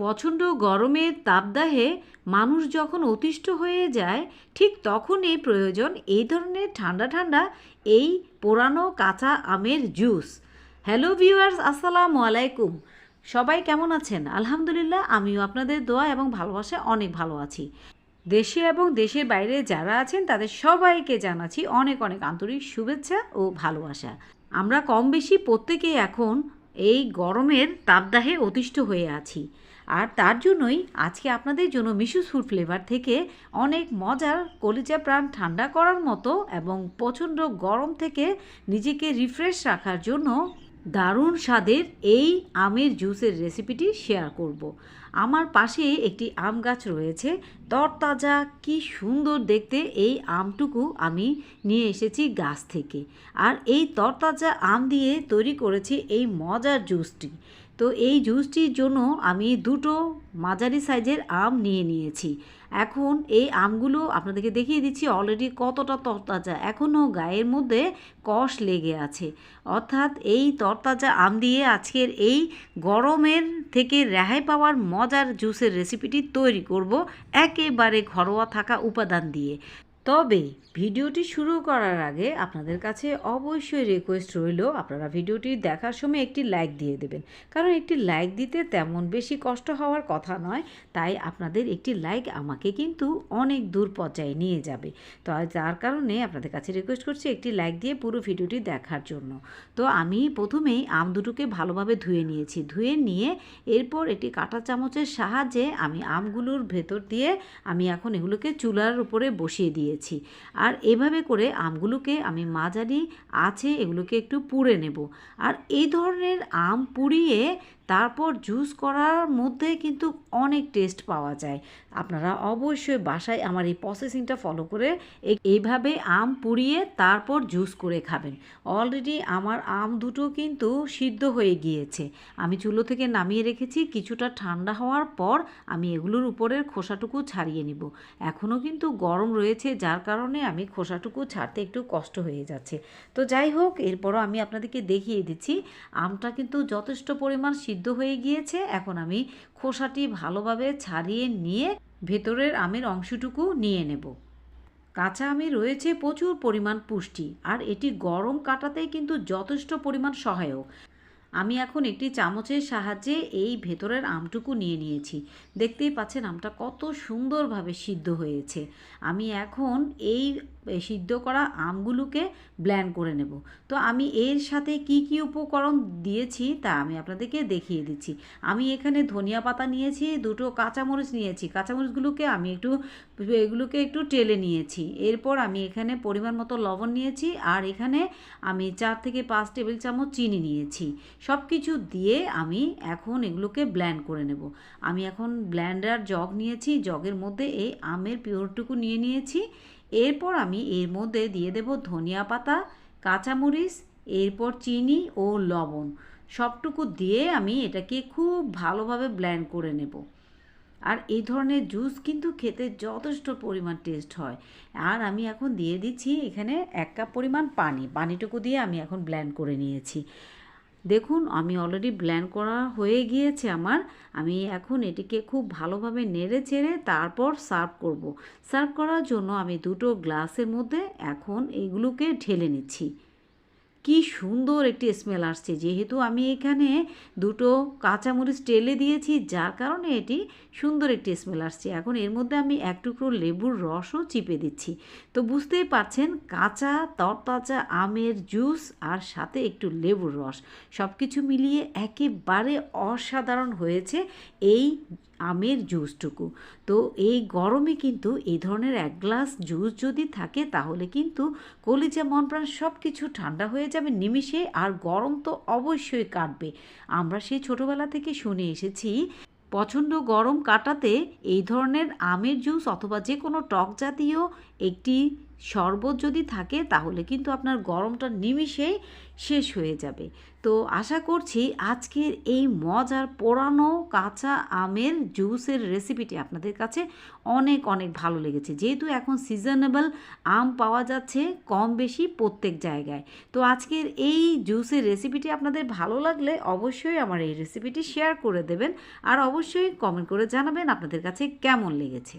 প্রচণ্ড গরমের তাপদাহে মানুষ যখন অতিষ্ঠ হয়ে যায়, ঠিক তখনই প্রয়োজন এই ধরনের ঠান্ডা ঠান্ডা এই পোড়ানো কাঁচা আমের জুস। হ্যালো ভিউয়ার্স, আসসালামু আলাইকুম। সবাই কেমন আছেন? আলহামদুলিল্লাহ, আমিও আপনাদের দোয়া এবং ভালোবাসায় অনেক ভালো আছি। দেশে এবং দেশের বাইরে যারা আছেন, তাদের সবাইকে জানাচ্ছি অনেক অনেক আন্তরিক শুভেচ্ছা ও ভালোবাসা। আমরা কম বেশি প্রত্যেকেই এখন এই গরমের তাপদাহে অতিষ্ঠ হয়ে আছি। আর তার জন্যই আজকে আপনাদের জন্য মিশু স্যুট ফ্লেভার থেকে অনেক মজার কলিজা প্রাণ ঠান্ডা করার মতো এবং প্রচণ্ড গরম থেকে নিজেকে রিফ্রেশ রাখার জন্য দারুণ স্বাদের এই আমের জুসের রেসিপিটি শেয়ার করব। আমার পাশে একটি আম গাছ রয়েছে। তরতাজা, কি সুন্দর দেখতে এই আমটুকু আমি নিয়ে এসেছি গাছ থেকে। আর এই তরতাজা আম দিয়ে তৈরি করেছি এই মজার জুসটি। তো এই জুসটির জন্য আমি দুটো মাঝারি সাইজের আম নিয়ে নিয়েছি। এখন এই আমগুলো আপনাদেরকে দেখিয়ে দিচ্ছি অলরেডি কতটা তরতাজা। এখনও গায়ের মধ্যে কষ লেগে আছে। অর্থাৎ এই তরতাজা আম দিয়ে আজকের এই গরমের থেকে রেহাই পাওয়ার মজার জুসের রেসিপিটি তৈরি করব। একেবারে ঘরোয়া থাকা উপাদান দিয়ে। তবে ভিডিওটি শুরু করার আগে আপনাদের কাছে অবশ্যই রিকোয়েস্ট রইল, আপনারা ভিডিওটি দেখার সময় একটি লাইক দিয়ে দেবেন। কারণ একটি লাইক দিতে তেমন বেশি কষ্ট হওয়ার কথা নয়, তাই আপনাদের একটি লাইক আমাকে কিন্তু অনেক দূর পর্যায়ে নিয়ে যাবে। তো যার কারণে আপনাদের কাছে রিকোয়েস্ট করছি একটি লাইক দিয়ে পুরো ভিডিওটি দেখার জন্য। তো আমি প্রথমেই আম দুটোকে ভালোভাবে ধুয়ে নিয়েছি। ধুয়ে নিয়ে এরপর একটি কাঁটা চামচের সাহায্যে আমি আমগুলোর ভেতর দিয়ে আমি এখন এগুলোকে চুলার উপরে বসিয়ে দিয়েছি। আর এভাবে করে আমগুলোকে আমি মাঝারি আছে এগুলোকে একটু পুড়ে নেব। আর এই ধরনের আম পুড়িয়ে তারপর জুস করার মধ্যে কিন্তু অনেক টেস্ট পাওয়া যায়। আপনারা অবশ্যই বাসায় আমার এই প্রসেসিংটা ফলো করে এইভাবে আম পুড়িয়ে তারপর জুস করে খাবেন। অলরেডি আমার আম দুটো কিন্তু সিদ্ধ হয়ে গিয়েছে। আমি চুলো থেকে নামিয়ে রেখেছি, কিছুটা ঠান্ডা হওয়ার পর আমি এগুলোর উপরের খোসাটুকু ছাড়িয়ে নিব। এখনও কিন্তু গরম রয়েছে, যার কারণে আমি খোসাটুকু ছাড়তে একটু কষ্ট হয়ে যাচ্ছে। তো যাই হোক, এরপরও আমি আপনাদেরকে দেখিয়ে দিচ্ছি, আমটা কিন্তু যথেষ্ট পরিমাণ সিদ্ধ হয়ে গিয়েছে। এখন আমি খোসাটি ভালোভাবে ছাড়িয়ে নিয়ে ভেতরের আমের অংশটুকু নিয়ে নেব। কাঁচা আমে রয়েছে প্রচুর পরিমাণ পুষ্টি, আর এটি গরম কাটাতে কিন্তু যথেষ্ট পরিমাণ সহায়ক। আমি এখন একটি চামচের সাহায্যে এই ভেতরের আমটুকু নিয়ে নিয়েছি। দেখতেই পাচ্ছেন আমটা কত সুন্দরভাবে সিদ্ধ হয়েছে। আমি এখন এই সিদ্ধ করা আমগুলোকে ব্ল্যান্ড করে নেব। তো আমি এর সাথে কি কি উপকরণ দিয়েছি তা আমি আপনাদেরকে দেখিয়ে দিচ্ছি। আমি এখানে ধনিয়া পাতা নিয়েছি, দুটো কাঁচামরিচ নিয়েছি। কাঁচামরিচগুলোকে আমি একটু, এগুলোকে একটু টেলে নিয়েছি। এরপর আমি এখানে পরিমাণ মতো লবণ নিয়েছি আর এখানে আমি চার থেকে পাঁচ টেবিল চামচ চিনি নিয়েছি। সব কিছু দিয়ে আমি এখন এগুলোকে ব্ল্যান্ড করে নেব। আমি এখন ব্ল্যান্ডার জগ নিয়েছি জগের মধ্যে এই আমের পিওরটুকু নিয়ে নিয়েছি। এরপর আমি এর মধ্যে দিয়ে দেব ধনিয়া পাতা, কাঁচামরিচ, এরপর চিনি ও লবণ। সবটুকু দিয়ে আমি এটাকে খুব ভালোভাবে ব্ল্যান্ড করে নেব। আর এই ধরনের জুস কিন্তু খেতে যথেষ্ট পরিমাণ টেস্ট হয়। আর আমি এখন দিয়ে দিচ্ছি এখানে এক কাপ পরিমাণ পানি। পানিটুকু দিয়ে আমি এখন ব্ল্যান্ড করে নিয়েছি। দেখুন, আমি অলরেডি ব্ল্যান্ড করা হয়ে গিয়েছে আমার আমি এখন এটিকে খুব ভালোভাবে নেড়ে চেড়ে তারপর সার্ভ করব। সার্ভ করার জন্য আমি দুটো গ্লাসের মধ্যে এখন এগুলোকে ঢেলে নিচ্ছি কি সুন্দর একটি স্মেল আসছে। যেহেতু আমি এখানে দুটো কাঁচামরিচ টেলে দিয়েছি, যার কারণে এটি সুন্দর একটি স্মেল আসছে। এখন এর মধ্যে আমি এক টুকরো লেবুর রসও চিপে দিচ্ছি। তো বুঝতেই পারছেন, কাঁচা, তরতাজা আমের জুস আর সাথে একটু লেবুর রস। সব কিছু মিলিয়ে একেবারে অসাধারণ হয়েছে এই আমের জুসটুকু। তো এই গরমে কিন্তু এই ধরনের এক গ্লাস জুস যদি থাকে, তাহলে কিন্তু কলিজা মন প্রাণ সব কিছু ঠান্ডা হয়ে যাবে নিমিষে আর গরম তো অবশ্যই কাটবে। আমরা সেই ছোটোবেলা থেকে শুনে এসেছি প্রচণ্ড গরম কাটাতে এই ধরনের আমের জুস অথবা যে কোনো টক জাতীয় একটি শরবত যদি থাকে, তাহলে কিন্তু আপনার গরমটা নিমিষেই শেষ হয়ে যাবে। তো আশা করছি আজকের এই মজার পোড়ানো কাঁচা আমের জুসের রেসিপিটি আপনাদের কাছে অনেক অনেক ভালো লেগেছে। যেহেতু এখন সিজনেবল, আম পাওয়া যাচ্ছে কম বেশি প্রত্যেক জায়গায়। তো আজকের এই জুসের রেসিপিটি আপনাদের ভালো লাগলে অবশ্যই আমার এই রেসিপিটি শেয়ার করে দেবেন। আর অবশ্যই কমেন্ট করে জানাবেন আপনাদের কাছে কেমন লেগেছে।